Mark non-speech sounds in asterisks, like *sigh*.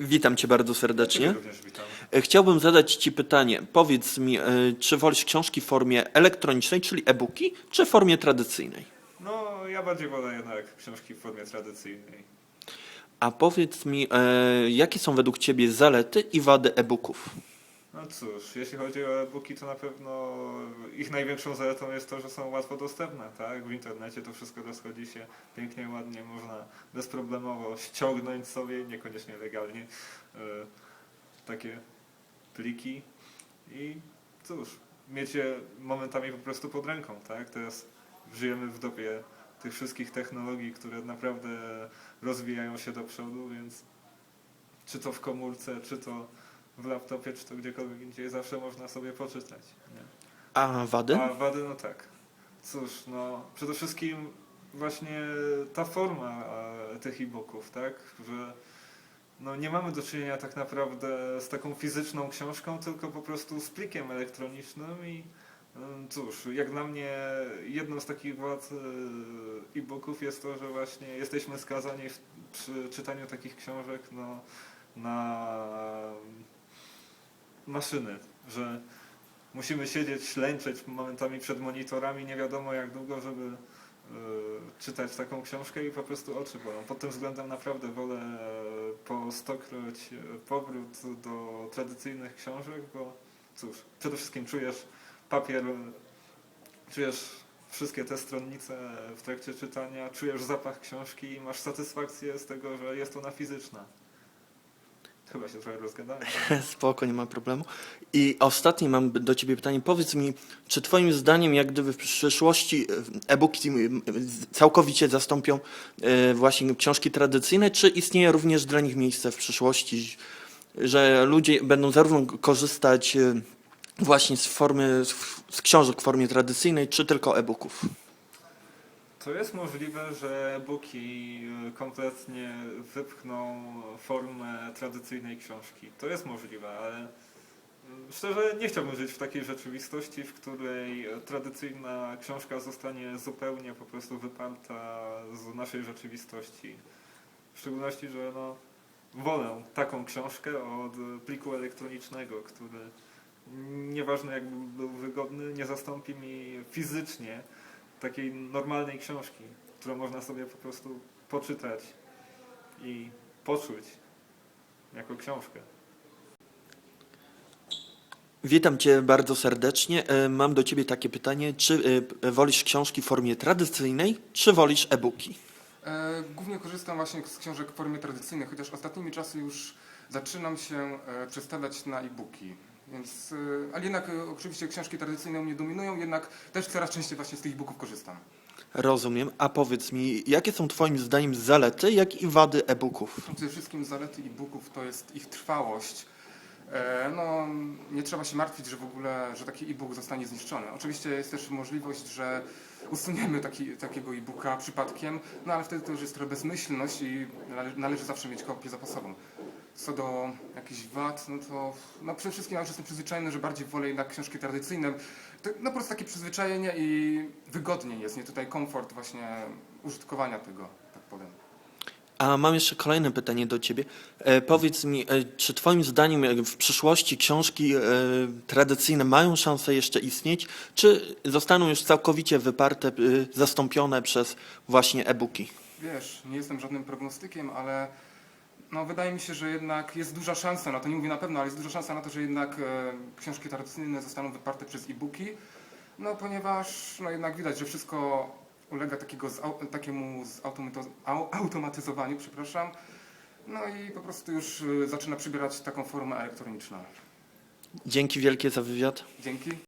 Witam cię bardzo serdecznie. E, Chciałbym zadać ci pytanie. Powiedz mi, e, czy wolisz książki w formie elektronicznej, czyli e-booki, czy w formie tradycyjnej? No, ja bardziej wolę jednak książki w formie tradycyjnej. A powiedz mi, e, jakie są według ciebie zalety i wady e-booków? Cóż, jeśli chodzi o e-booki, to na pewno ich największą zaletą jest to, że są łatwo dostępne, tak? W internecie to wszystko rozchodzi się pięknie, ładnie, można bezproblemowo ściągnąć sobie, niekoniecznie legalnie, e, takie pliki i cóż, mieć je momentami po prostu pod ręką, tak? Teraz żyjemy w dobie tych wszystkich technologii, które naprawdę rozwijają się do przodu, więc czy to w komórce, czy to w laptopie, czy to gdziekolwiek indziej, zawsze można sobie poczytać. Nie? A wady? A wady, no tak. Cóż, no przede wszystkim właśnie ta forma e, tych e-booków, tak, że no nie mamy do czynienia tak naprawdę z taką fizyczną książką, tylko po prostu z plikiem elektronicznym i mm, cóż, jak dla mnie jedną z takich wad e, e-booków jest to, że właśnie jesteśmy skazani w, przy czytaniu takich książek no, na maszyny, że musimy siedzieć, ślęczeć momentami przed monitorami, nie wiadomo jak długo, żeby e, czytać taką książkę i po prostu oczy bolą. Pod tym względem naprawdę wolę po stokroć e, powrót do tradycyjnych książek, bo cóż, przede wszystkim czujesz papier, czujesz wszystkie te stronnice w trakcie czytania, czujesz zapach książki i masz satysfakcję z tego, że jest ona fizyczna. Chyba się trochę rozgadałem. *laughs* Spoko, nie ma problemu. I ostatnie mam do ciebie pytanie. Powiedz mi, czy twoim zdaniem jak gdyby w przyszłości e, e-booki całkowicie zastąpią e, właśnie książki tradycyjne, czy istnieje również dla nich miejsce w przyszłości, że ludzie będą zarówno korzystać e, właśnie z formy, z książek w formie tradycyjnej, czy tylko e-booków? To jest możliwe, że e-booki y, kompletnie wypchną formę tradycyjnej książki. To jest możliwe, ale mm, szczerze nie chciałbym żyć w takiej rzeczywistości, w której tradycyjna książka zostanie zupełnie po prostu wyparta z naszej rzeczywistości. W szczególności, że no, wolę taką książkę od pliku elektronicznego, który nieważne jakby był wygodny, nie zastąpi mi fizycznie takiej normalnej książki, którą można sobie po prostu poczytać i poczuć jako książkę. Witam cię bardzo serdecznie. E, Mam do ciebie takie pytanie, czy e, wolisz książki w formie tradycyjnej, czy wolisz e-booki? E, Głównie korzystam właśnie z książek w formie tradycyjnej, chociaż ostatnimi czasy już zaczynam się przestawiać na e-booki. Więc, e, ale jednak e, oczywiście książki tradycyjne u mnie dominują, jednak też coraz częściej właśnie z tych e-booków korzystam. Rozumiem. A powiedz mi, jakie są Twoim zdaniem zalety, jak i wady e-booków? Przede wszystkim zalety e-booków to jest ich trwałość. E, No, nie trzeba się martwić, że w ogóle, że taki e-book zostanie zniszczony. Oczywiście jest też możliwość, że usuniemy taki, takiego e-booka przypadkiem, no ale wtedy to już jest trochę bezmyślność i nale, należy zawsze mieć kopię zapasową. Co do jakichś wad, no to no przede wszystkim ja już jestem przyzwyczajony, że bardziej wolę jednak książki tradycyjne. To, no po prostu takie przyzwyczajenie i wygodniej jest, nie tutaj komfort właśnie użytkowania tego, tak powiem. A mam jeszcze kolejne pytanie do Ciebie. E, powiedz mi, e, czy Twoim zdaniem e, w przyszłości książki e, tradycyjne mają szansę jeszcze istnieć, czy zostaną już całkowicie wyparte, e, zastąpione przez właśnie e-booki? Wiesz, nie jestem żadnym prognostykiem, ale no, wydaje mi się, że jednak jest duża szansa, no to nie mówię na pewno, ale jest duża szansa na to, że jednak e, książki tradycyjne zostaną wyparte przez e-booki, no ponieważ no, jednak widać, że wszystko ulega takiego zau, takiemu automatyzowaniu, przepraszam, no i po prostu już e, zaczyna przybierać taką formę elektroniczną. Dzięki wielkie za wywiad. Dzięki.